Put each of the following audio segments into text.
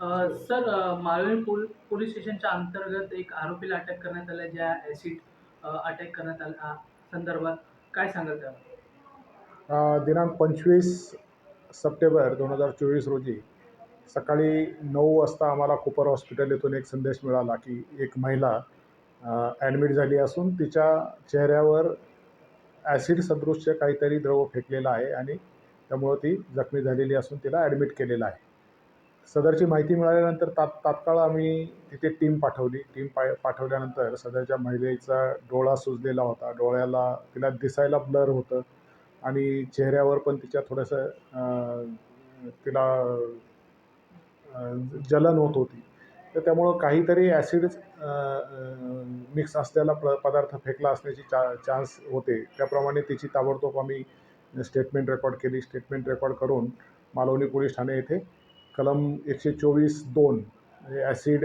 Sir Malvan pole police स्टेशनच्या अंतर्गत एक आरोपीला अटक करण्यात आलं ज्या ॲसिड अटॅक करण्यात आला संदर्भात. काय सांगाल त्यावर? दिनांक पंचवीस सप्टेंबर दोन हजार चोवीस रोजी सकाळी नऊ वाजता आम्हाला कुपर हॉस्पिटल येथून एक संदेश मिळाला की एक महिला ॲडमिट झाली असून तिच्या चेहऱ्यावर ॲसिड सदृश्य काहीतरी द्रव फेकलेला आहे आणि त्यामुळं ती जखमी झालेली असून तिला ॲडमिट केलेलं आहे. सदरची माहिती मिळाल्यानंतर तात तात्काळ आम्ही तिथे टीम पाठवली. टीम पा पाठवल्यानंतर सदरच्या महिलेचा डोळा सुजलेला होता. डोळ्याला तिला दिसायला ब्लर होतं आणि चेहऱ्यावर पण तिच्या थोडंसं तिला जलन होत होती. तर त्यामुळं काहीतरी ॲसिड मिक्स असलेला प पदार्थ फेकला असण्याची चा चान्स होते. त्याप्रमाणे तिची ताबडतोब आम्ही स्टेटमेंट रेकॉर्ड केली. स्टेटमेंट रेकॉर्ड करून मालवणी पोलीस ठाणे येथे कलम एकशे चोवीस दोन ॲसिड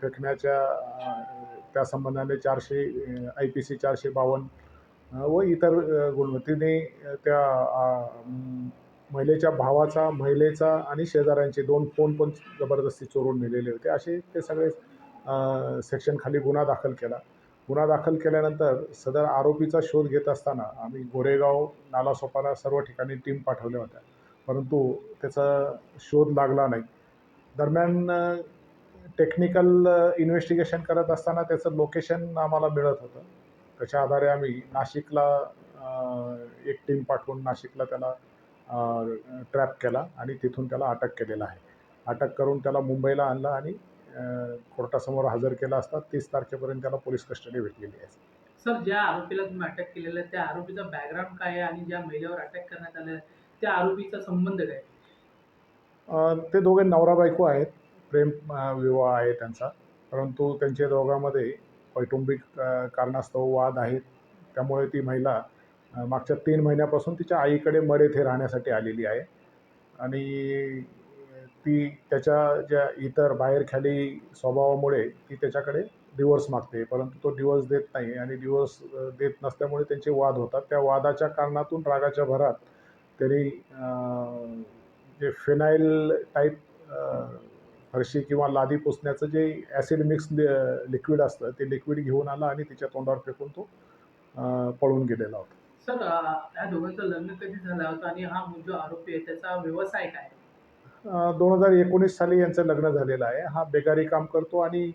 फेकण्याच्या त्या संबंधाने चारशे आय पी सी चारशे बावन्न व इतर गुणवत्तीने त्या महिलेच्या भावाचा महिलेचा आणि शेजाऱ्यांचे दोन फोन पण जबरदस्ती चोरून नेलेले होते. असे ते सगळे सेक्शनखाली गुन्हा दाखल केला. गुन्हा दाखल केल्यानंतर सदर आरोपीचा शोध घेत असताना आम्ही गोरेगाव नालासोपारा सर्व ठिकाणी टीम पाठवल्या होत्या. परंतु त्याचा शोध लागला नाही. दरम्यान टेक्निकल इन्व्हेस्टिगेशन करत असताना त्याचं लोकेशन आम्हाला मिळत होतं. त्याच्या आधारे आम्ही नाशिकला एक टीम पाठवून नाशिकला त्याला ट्रॅप केला आणि तिथून त्याला अटक केलेला आहे. अटक करून त्याला मुंबईला आणलं आणि कोर्टासमोर हजर केला असता तीस तारखेपर्यंत त्याला पोलीस कस्टडी भेटलेली आहे. सर ज्या आरोपीला तुम्ही अटक केलेलं आहे त्या आरोपीचा बॅकग्राऊंड काय आहे आणि ज्या महिलेवर अटॅक करण्यात आलं त्या आरोपीचा संबंध काय? ते दोघे नवरा बायको आहेत. प्रेम अ, विवाह आहे त्यांचा. परंतु त्यांच्या दोघांमध्ये कौटुंबिक अ, कारणास्तव वाद आहेत. त्यामुळे ती महिला अ, मागच्या तीन महिन्यापासून तिच्या आईकडे मड येथे राहण्यासाठी आलेली आहे. आणि ती त्याच्या ज्या इतर बाहेरखाली स्वभावामुळे ती त्याच्याकडे डिवोर्स मागते. परंतु तो डिवोर्स देत नाही. आणि डिवोर्स अ, देत नसल्यामुळे त्यांचे वाद होतात. त्या वादाच्या कारणातून रागाच्या भरात त्यांनी जे फिनाईल टाईप फरशी किंवा लादी पुसण्याचं जे ॲसिड मिक्स लिक्विड असतं ते लिक्विड घेऊन आला आणि तिच्या तोंडावर फेकून तो पळून गेलेला होता. सर या दोघांचं लग्न कधी झालं होतं आणि हा जो आरोपी आहे त्याचा व्यवसाय काय? दोन हजार एकोणीस साली यांचं लग्न झालेलं आहे. हा बेकारी काम करतो आणि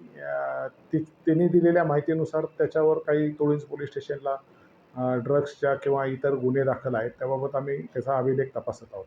ती त्यांनी दिलेल्या माहितीनुसार त्याच्यावर काही तुळींज पोलीस स्टेशनला ड्रग्सच्या किंवा इतर गुन्हे दाखल आहेत त्याबाबत आम्ही त्याचा अभिलेख तपासत आहोत.